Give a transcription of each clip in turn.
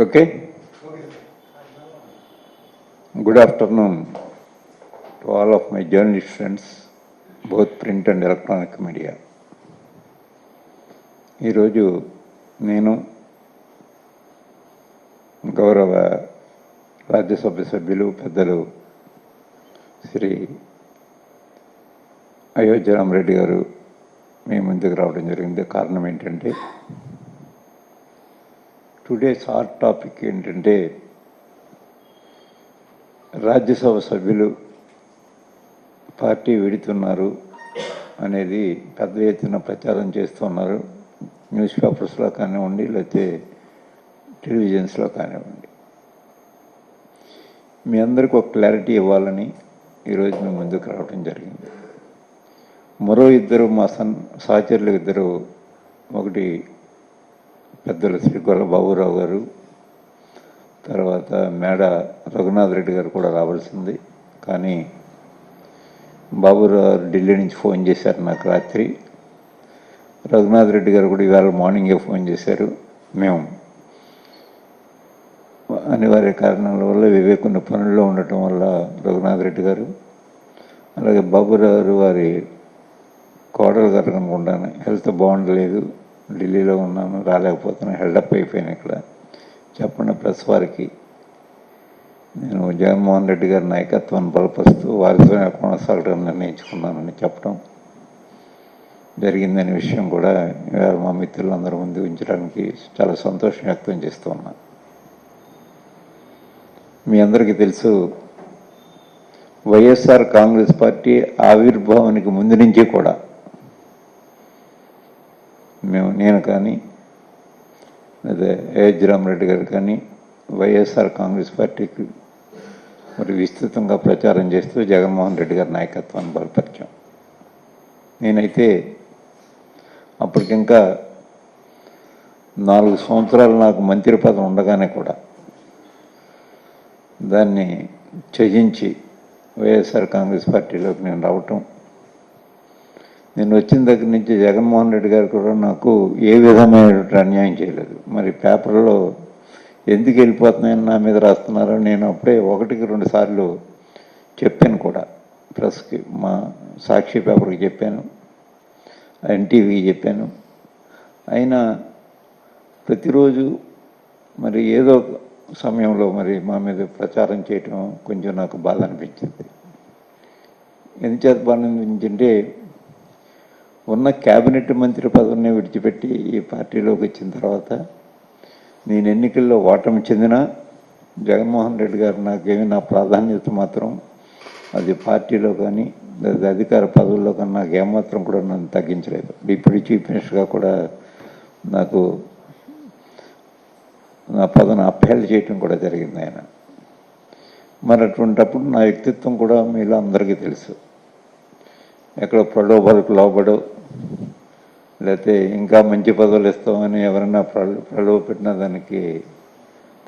Okay good afternoon to all of my journalist friends both print and electronic media ఈరోజు నేను గౌరవ రాజ్యసభ సభ్యులు పెద్దలు శ్రీ అయోధ్య రామరెడ్డి గారు మీ ముందుకు రావడం జరిగింది. కారణం ఏంటంటే టుడేస్ హాట్ టాపిక్ ఏంటంటే రాజ్యసభ సభ్యులు పార్టీ విడుతున్నారు అనేది పెద్ద ఎత్తున ప్రచారం చేస్తున్నారు న్యూస్ పేపర్స్లో కానివ్వండి లేకపోతే టెలివిజన్స్లో కానివ్వండి. మీ అందరికీ ఒక క్లారిటీ ఇవ్వాలని ఈరోజు మేము ముందుకు రావడం జరిగింది. మరో ఇద్దరు మా సన్ సహచరులు ఇద్దరు ఒకటి పెద్దలు శ్రీ బాబురావు గారు తర్వాత మేడ రఘునాథ్ రెడ్డి గారు కూడా రావాల్సింది. కానీ బాబురావు గారు ఢిల్లీ నుంచి ఫోన్ చేశారు నాకు రాత్రి. రఘునాథ్ రెడ్డి గారు కూడా ఇవాళ మార్నింగే ఫోన్ చేశారు. మేము అనివార్య కారణాల వల్ల వివేకున్న పనుల్లో ఉండటం వల్ల రఘునాథ్ రెడ్డి గారు అలాగే బాబురావు గారు వారి కోడలు గారు అనుకుంటాను హెల్త్ బాగుండలేదు. ఢిల్లీలో ఉన్నాను రాలేకపోతున్నాను హెల్డప్ అయిపోయాను ఇక్కడ. చెప్పండి ప్రెస్ వారికి. నేను జగన్మోహన్ రెడ్డి గారి నాయకత్వాన్ని బలపరుస్తూ వారితో కొనసాగడం నిర్ణయించుకున్నానని చెప్పడం జరిగిందనే విషయం కూడా ఇవాళ మా మిత్రులందరూ ముందు ఉంచడానికి చాలా సంతోషం వ్యక్తం చేస్తూ ఉన్నాను మీ అందరికీ తెలుసు వైఎస్ఆర్ కాంగ్రెస్ పార్టీ ఆవిర్భావానికి ముందు నుంచి కూడా మేము నేను కానీ లేదా ఏజ్ రామరెడ్డి గారు కానీ వైఎస్ఆర్ కాంగ్రెస్ పార్టీకి మరి విస్తృతంగా ప్రచారం చేస్తూ జగన్మోహన్ రెడ్డి గారి నాయకత్వాన్ని బలపరిచాం. నేనైతే అప్పటికింకా నాలుగు సంవత్సరాలు నాకు మంత్రి పదం ఉండగానే కూడా దాన్ని త్యజించి వైఎస్ఆర్ కాంగ్రెస్ పార్టీలోకి నేను రావటం నేను వచ్చిన దగ్గర నుంచి జగన్మోహన్ రెడ్డి గారు కూడా నాకు ఏ విధమైనటువంటి అన్యాయం చేయలేదు. మరి పేపర్లో ఎందుకు వెళ్ళిపోతున్నాయని నా మీద రాస్తున్నారో నేను అప్పుడే ఒకటికి రెండు సార్లు చెప్పాను కూడా. ప్రెస్కి మా సాక్షి పేపర్కి చెప్పాను ఎన్టీవీకి చెప్పాను. అయినా ప్రతిరోజు మరి ఏదో ఒక సమయంలో మరి మా మీద ప్రచారం చేయటం కొంచెం నాకు బాధ అనిపించింది. ఎందుచేత బాధ అనిపించింటే ఉన్న క్యాబినెట్ మంత్రి పదవిని విడిచిపెట్టి ఈ పార్టీలోకి వచ్చిన తర్వాత నేను ఎన్నికల్లో ఓటమి చెందిన జగన్మోహన్ రెడ్డి గారు నాకేమి నా ప్రాధాన్యత మాత్రం అది పార్టీలో కానీ లేదా అధికార పదవుల్లో కానీ నాకు ఏమాత్రం కూడా నన్ను తగ్గించలేదు. డిప్యూటీ చీఫ్ మినిస్టర్గా కూడా నాకు నా పదవిని అప్యాలు చేయటం కూడా జరిగింది ఆయన. మరి అటువంటప్పుడు నా వ్యక్తిత్వం కూడా మీలో అందరికీ తెలుసు. ఎక్కడో ప్రలోభాలకు లోబడు లేకపోతే ఇంకా మంచి పదవులు ఇస్తామని ఎవరైనా ప్రలో ప్రలోభ పెట్టిన దానికి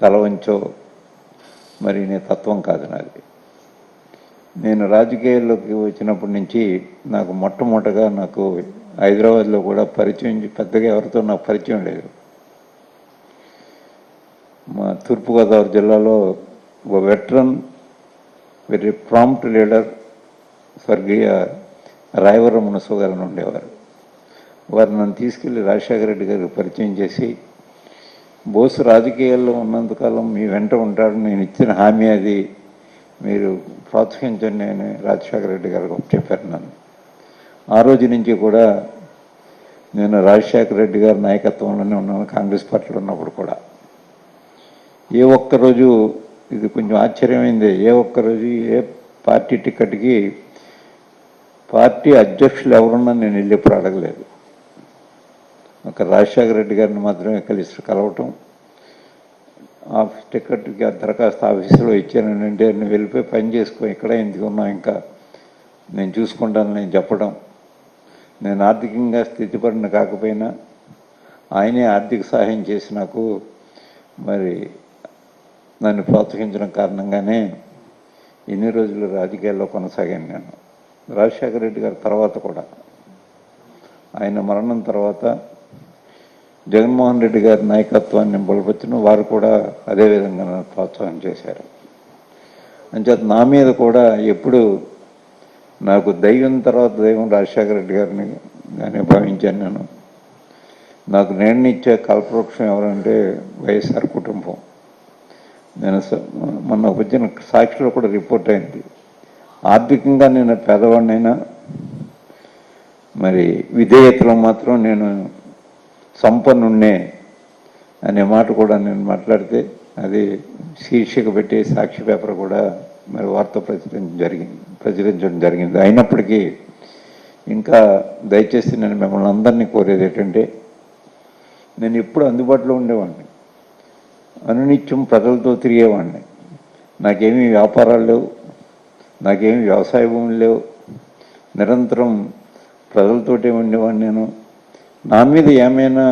తల వంచో మరి నీ తత్వం కాదు నాది. నేను రాజకీయాల్లోకి వచ్చినప్పటి నుంచి నాకు మొట్టమొదటగా నాకు హైదరాబాద్లో కూడా పరిచయం పెద్దగా ఎవరితో నాకు పరిచయం లేదు. మా తూర్పుగోదావరి జిల్లాలో ఒక వెటరన్ వెరీ ప్రాంప్ట్ లీడర్ స్వర్గీయ రాయవరం మునసు ఉండేవారు. వారు నన్ను తీసుకెళ్ళి రాజశేఖర రెడ్డి గారికి పరిచయం చేసి బోసు రాజకీయాల్లో ఉన్నంతకాలం మీ వెంట ఉంటాడు నేను ఇచ్చిన హామీ అది మీరు ప్రోత్సహించండి అని రాజశేఖర రెడ్డి గారికి చెప్పారు నన్ను. ఆ రోజు నుంచి కూడా నేను రాజశేఖర రెడ్డి గారి నాయకత్వంలోనే ఉన్నాను కాంగ్రెస్ పార్టీలో ఉన్నప్పుడు కూడా. ఏ ఒక్కరోజు ఇది కొంచెం ఆశ్చర్యమైంది ఏ ఒక్కరోజు ఏ పార్టీ టికెట్కి పార్టీ అధ్యక్షులు ఎవరున్నా నేను వెళ్ళి ఎప్పుడు అడగలేదు. ఒక రాజశేఖర రెడ్డి గారిని మాత్రమే కలిసి కలవటం ఆఫీస్ టికెట్కి ఆ దరఖాస్తు ఆఫీసులో ఇచ్చానంటే నేను వెళ్ళిపోయి పని చేసుకో ఇక్కడ ఎందుకు ఉన్నా ఇంకా? నేను చూసుకుంటాను నేను చెప్పడం. నేను ఆర్థికంగా స్థితిపడిన కాకపోయినా ఆయనే ఆర్థిక సహాయం చేసి నాకు మరి నన్ను ప్రోత్సహించడం కారణంగానే ఎన్ని రోజులు రాజకీయాల్లో కొనసాగాను నేను. రాజశేఖర రెడ్డి గారి తర్వాత కూడా. ఆయన మరణం తర్వాత జగన్మోహన్ రెడ్డి గారి నాయకత్వాన్ని బలపరిచిన వారు కూడా అదే విధంగా నన్ను ప్రోత్సాహం చేశారు. అంచేత నా మీద కూడా ఎప్పుడు నాకు దైవం తర్వాత దైవం రాజశేఖర రెడ్డి గారిని కానీ భావించాను నేను. నాకు నేను ఇచ్చే కల్పవృక్షం ఎవరంటే వైఎస్ఆర్ కుటుంబం. నేను స- మొన్న వచ్చిన సాక్షిలో కూడా రిపోర్ట్ అయింది. ఆర్థికంగా నేను పేదవాడినైనా మరి విధేయతలో మాత్రం నేను సంపన్నుండే అనే మాట కూడా నేను మాట్లాడితే అది శీర్షిక పెట్టి సాక్షి పేపర్ కూడా మరి వార్త ప్రచురించడం జరిగింది ప్రచురించడం జరిగింది. అయినప్పటికీ ఇంకా దయచేసి నేను మిమ్మల్ని అందరినీ కోరేది ఏంటంటే నేను ఎప్పుడు అందుబాటులో ఉండేవాడిని. అనునిత్యం ప్రజలతో తిరిగేవాడిని. నాకేమీ వ్యాపారాలు లేవు. నాకేమీ వ్యవసాయ భూములు లేవు. నిరంతరం ప్రజలతోటే ఉండేవాడిని నేను. నా మీద ఏమైనా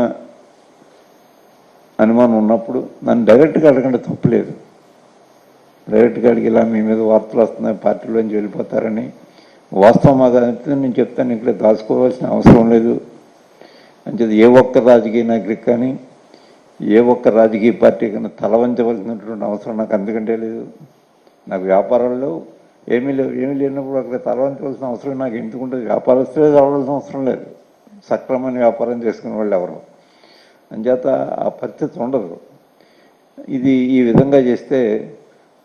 అనుమానం ఉన్నప్పుడు నన్ను డైరెక్ట్గా అడగండి తప్పలేదు. డైరెక్ట్గా అడిగి ఇలా మీ మీద వార్తలు వస్తున్నాయి పార్టీలోంచి వెళ్ళిపోతారని. వాస్తవం అయితే నేను చెప్తాను ఇక్కడ దాచుకోవాల్సిన అవసరం లేదు. అంచేది ఏ ఒక్క రాజకీయ నాయకుడికి కానీ ఏ ఒక్క రాజకీయ పార్టీ కన్నా తలవంచవలసినటువంటి అవసరం నాకు అందుకంటే లేదు. నాకు వ్యాపారాల్లో ఏమీ లేవు ఏమీ లేనప్పుడు అక్కడ తలవంచవలసిన అవసరం నాకు ఎందుకుంటుంది వ్యాపారస్తులే తలవలసిన అవసరం లేదు. సక్రమమైన వ్యాపారం చేసుకునే వాళ్ళు ఎవరు? అంచేత ఆ పరిస్థితి ఉండదు. ఇది ఈ విధంగా చేస్తే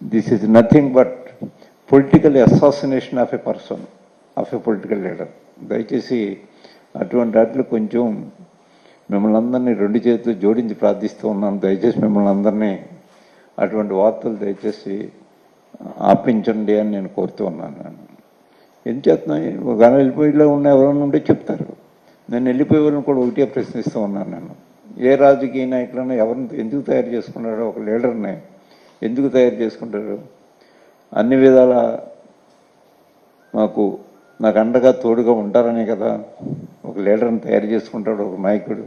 this is nothing but political assassination of a person of a political leader. దయచేసి అటువంటి వాటిలో కొంచెం మిమ్మల్ని అందరినీ రెండు చేతులు జోడించి ప్రార్థిస్తూ ఉన్నాను. దయచేసి మిమ్మల్ని అందరినీ అటువంటి వార్తలు దయచేసి ఆపించండి అని నేను కోరుతూ ఉన్నాను నేను. ఏం చేస్తున్నాయి ఒక వెళ్ళిపోయిలో ఉన్న ఎవరైనా ఉంటే చెప్తారు. నేను వెళ్ళిపోయే వాళ్ళని కూడా ఒకటే ప్రశ్నిస్తూ ఉన్నాను నేను. ఏ రాజకీయ నాయకులైనా ఎవరిని ఎందుకు తయారు చేసుకున్నారో ఒక లీడర్ని ఎందుకు తయారు చేసుకుంటారు? అన్ని విధాల మాకు నాకు అండగా తోడుగా ఉంటారనే కదా. ఒక లీడర్ని తయారు చేసుకుంటాడు ఒక నాయకుడు.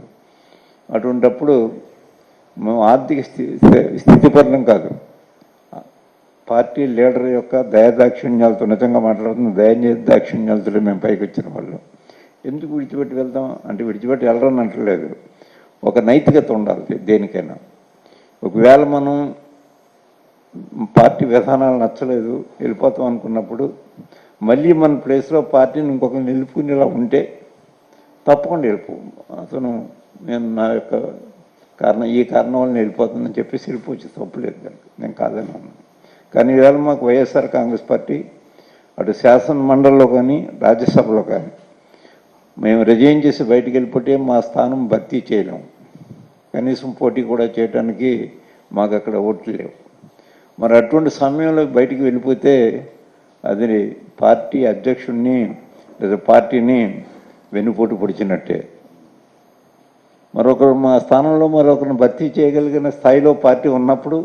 అటువంటప్పుడు మేము ఆర్థిక స్థితి స్థితిపరణం కాదు. పార్టీ లీడర్ యొక్క దయదాక్షిణ్యాలతో నిజంగా మాట్లాడుతున్న దయ దాక్షిణ్యాలతో మేము పైకి వచ్చిన వాళ్ళు. ఎందుకు విడిచిపెట్టి వెళ్తాం అంటే విడిచిపెట్టి వెళ్ళరని అంటలేదు. ఒక నైతికత ఉండాలి దేనికైనా. ఒకవేళ మనం పార్టీ విధానాలు నచ్చలేదు వెళ్ళిపోతాం అనుకున్నప్పుడు మళ్ళీ మన ప్లేస్లో పార్టీని ఇంకొకరు నిలుపుకునేలా ఉంటే తప్పకుండా వెళ్ళిపో. అతను నేను నా యొక్క కారణం ఈ కారణం వల్ల వెళ్ళిపోతుందని చెప్పేసి వెళ్ళిపోవచ్చు. తప్పులేదు కనుక. నేను కాదని అన్నాను కానీ ఈవేళ మాకు వైఎస్ఆర్ కాంగ్రెస్ పార్టీ అటు శాసన మండలిలో కానీ రాజ్యసభలో కానీ మేము రిజైన్ చేసి బయటికి వెళ్ళిపోతే మా స్థానం భర్తీ చేయలేము. కనీసం పోటీ కూడా చేయడానికి మాకు అక్కడ ఓట్లు లేవు. మరి అటువంటి సమయంలో బయటికి వెళ్ళిపోతే అది పార్టీ అధ్యక్షుడిని లేదా పార్టీని వెన్నుపోటు పొడిచినట్టే. మరొకరు మా స్థానంలో మరొకరిని భర్తీ చేయగలిగిన స్థాయిలో పార్టీ ఉన్నప్పుడు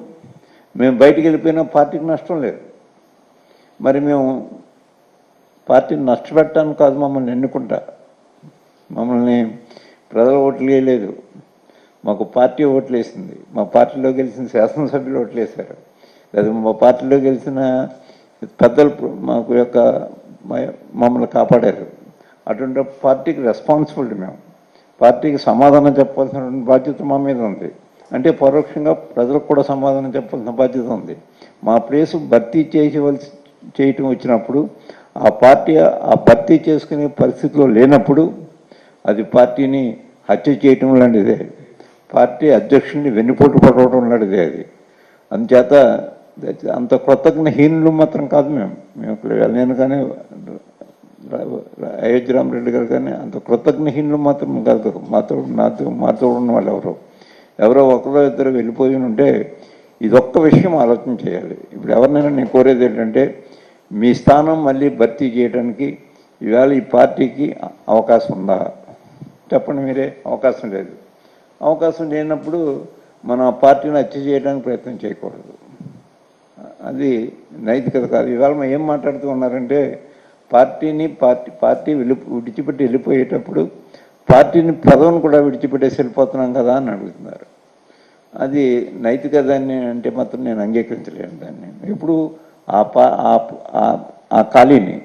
మేము బయటికి వెళ్ళిపోయినా పార్టీకి నష్టం లేదు. మరి మేము పార్టీని నష్టపెట్టాను కాదు మమ్మల్ని ఎన్నుకుంటా. మమ్మల్ని ప్రజల ఓట్లు వేయలేదు. మాకు పార్టీ ఓట్లు వేసింది. మా పార్టీలో గెలిచిన శాసనసభ్యులు ఓట్లు వేశారు. లేదా మా పార్టీలో గెలిచిన పెద్దలు మాకు యొక్క మమ్మల్ని కాపాడారు. అటువంటి పార్టీకి రెస్పాన్సిబిలిటీ మేము. పార్టీకి సమాధానం చెప్పాల్సినటువంటి బాధ్యత మా మీద ఉంది. అంటే పరోక్షంగా ప్రజలకు కూడా సమాధానం చెప్పాల్సిన బాధ్యత ఉంది. మా ప్లేసు భర్తీ చేయవలసి చేయటం వచ్చినప్పుడు ఆ పార్టీ ఆ భర్తీ చేసుకునే పరిస్థితిలో లేనప్పుడు అది పార్టీని హత్య చేయటం లాంటిదే. పార్టీ అధ్యక్షుడిని వెన్నుపోటు పడవడం లాంటిదే అది. అందుచేత అంత కృతజ్ఞహీనులు మాత్రం కాదు మేము. మేము నేను కానీ అయోధ్య రామరెడ్డి గారు కానీ అంత కృతజ్ఞహీనులు మాత్రం కాదు. మాతో నాతో మాతో ఉన్న వాళ్ళు ఎవరో? ఎవరో ఒకరో ఇద్దరు వెళ్ళిపోయి ఉంటే ఇదొక్క విషయం ఆలోచన చేయాలి. ఇప్పుడు ఎవరినైనా నేను కోరేది ఏంటంటే మీ స్థానం మళ్ళీ భర్తీ చేయడానికి ఇవాళ ఈ పార్టీకి అవకాశం ఉందా? చెప్పండి మీరే. అవకాశం లేదు. అవకాశం లేనప్పుడు మన పార్టీని హత్య చేయడానికి ప్రయత్నం చేయకూడదు. అది నైతికత కాదు. ఇవాళ ఏం మాట్లాడుతూ ఉన్నారంటే పార్టీని పార్టీ పార్టీ వెళ్ళి విడిచిపెట్టి వెళ్ళిపోయేటప్పుడు పార్టీని పదవిని కూడా విడిచిపెట్టేసి వెళ్ళిపోతున్నాం కదా అని అడుగుతున్నారు. అది నైతిక దాన్ని అంటే మాత్రం నేను అంగీకరించలేను దాన్ని. ఇప్పుడు ఆ పా ఆ- ఆ- ఖాళీని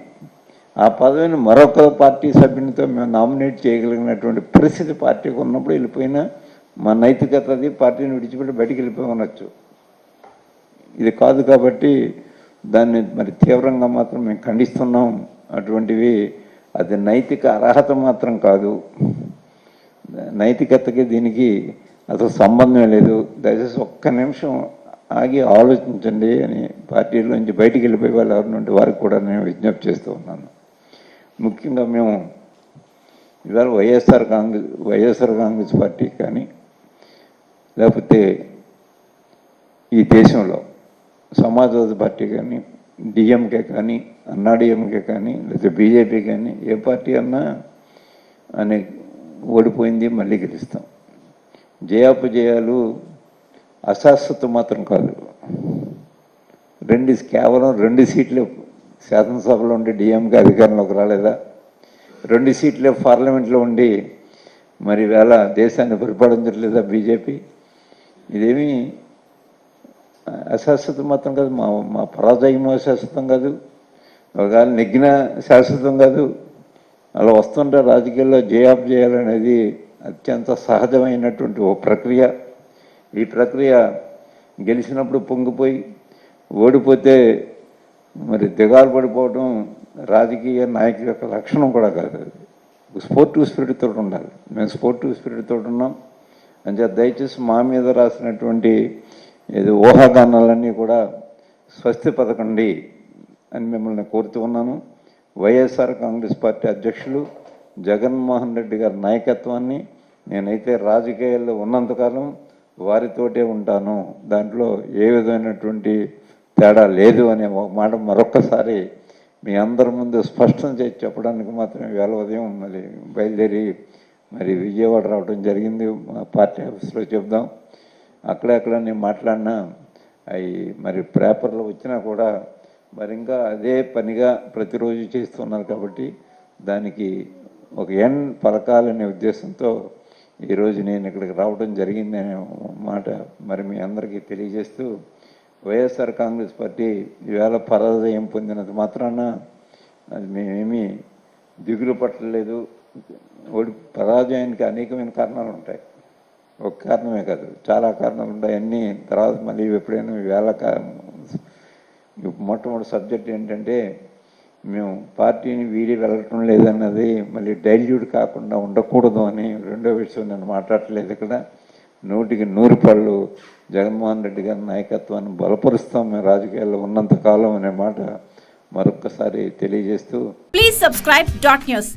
ఆ పదవిని మరొక పార్టీ సభ్యునితో మేము నామినేట్ చేయగలిగినటువంటి పరిస్థితి పార్టీకి ఉన్నప్పుడు వెళ్ళిపోయినా మా నైతికత అది పార్టీని విడిచిపెట్టి బయటికి వెళ్ళిపోమనొచ్చు. ఇది కాదు కాబట్టి దాన్ని మరి తీవ్రంగా మాత్రం మేము ఖండిస్తున్నాం. అటువంటివి అది నైతిక అర్హత మాత్రం కాదు. నైతికతకి దీనికి అసలు సంబంధం లేదు. దయచేసి ఒక్క నిమిషం ఆగి ఆలోచించండి అని పార్టీలోంచి బయటికి వెళ్ళిపోయే వాళ్ళు ఎవరి నుండి వారికి కూడా నేను విజ్ఞప్తి చేస్తూ ఉన్నాను. ముఖ్యంగా మేము ఇవాళ వైఎస్ఆర్ కాంగ్రెస్ వైఎస్ఆర్ కాంగ్రెస్ పార్టీ కానీ లేకపోతే ఈ దేశంలో సమాజ్వాదీ పార్టీ కానీ డిఎంకే కానీ అన్నాడీఎంకే కానీ లేకపోతే బీజేపీ కానీ ఏ పార్టీ అన్నా అని ఓడిపోయింది మళ్ళీ గెలుస్తాం. జయాపజయాలు అశాశ్వత మాత్రం కాదు. రెండు కేవలం రెండు సీట్లు శాసనసభలో ఉండి డిఎంకే అధికారంలోకి రాలేదా? రెండు సీట్లే పార్లమెంట్లో ఉండి మరి వేళ దేశాన్ని పరిపాలించట్లేదా బీజేపీ? ఇదేమీ అశాశ్వతం మాత్రం కాదు మా మా పరాజయం అశాశ్వతం కాదు. ఒకవేళ నెగ్గిన శాశ్వతం కాదు. అలా వస్తుంటే రాజకీయాల్లో జయాప్ చేయాలనేది అత్యంత సహజమైనటువంటి ఓ ప్రక్రియ. ఈ ప్రక్రియ గెలిచినప్పుడు పొంగిపోయి ఓడిపోతే మరి దిగాలు పడిపోవడం రాజకీయ నాయకుల యొక్క లక్షణం కూడా కాదు. స్పోర్టివ్ స్పిరిట్ తోటి ఉండాలి. మేము స్పోర్టివ్ స్పిరిట్ తోటి ఉన్నాం. అంటే దయచేసి మా మీద రాసినటువంటి ఏదో ఊహాగానాలన్నీ కూడా స్వస్తి పథకండి అని మిమ్మల్ని కోరుతూ ఉన్నాను. వైఎస్ఆర్ కాంగ్రెస్ పార్టీ అధ్యక్షులు జగన్మోహన్ రెడ్డి గారి నాయకత్వాన్ని నేనైతే రాజకీయాల్లో ఉన్నంతకాలం వారితోటే ఉంటాను. దాంట్లో ఏ విధమైనటువంటి తేడా లేదు అనే ఒక మాట మరొక్కసారి మీ అందరి ముందు స్పష్టం చేసి చెప్పడానికి మాత్రమే వేల ఉదయం మరి బయలుదేరి మరి విజయవాడ రావడం జరిగింది. మా పార్టీ ఆఫీస్లో చెప్దాం. అక్కడక్కడ నేను మాట్లాడినా అవి మరి పేపర్లు వచ్చినా కూడా మరి ఇంకా అదే పనిగా ప్రతిరోజు చేస్తున్నారు కాబట్టి దానికి ఒక ఎన్ పలకాలనే ఉద్దేశంతో ఈరోజు నేను ఇక్కడికి రావడం జరిగిందనే మాట మరి మీ అందరికీ తెలియజేస్తూ వైఎస్ఆర్ కాంగ్రెస్ పార్టీ ఈవేళ పరాజయం పొందినంత మాత్రాన అది మేమేమీ దిగులు పట్టలేదు. ఓడి పరాజయానికి అనేకమైన కారణాలు ఉంటాయి. ఒక కారణమే కాదు. చాలా కారణాలు ఉంటాయి అన్నీ తర్వాత మళ్ళీ ఎప్పుడైనా వేళ మొట్టమొదటి సబ్జెక్ట్ ఏంటంటే మేము పార్టీని వీడి వెళ్ళటం లేదన్నది మళ్ళీ డైల్యూట్ కాకుండా ఉండకూడదు అని రెండో విషయం నేను మాట్లాడట్లేదు ఇక్కడ. నూటికి నూరు పళ్ళు జగన్మోహన్ రెడ్డి గారి నాయకత్వాన్ని బలపరుస్తాం మేము రాజకీయాల్లో ఉన్నంత కాలం అనే మాట మరొక్కసారి తెలియజేస్తూ ప్లీజ్ సబ్స్క్రైబ్ డాట్ న్యూస్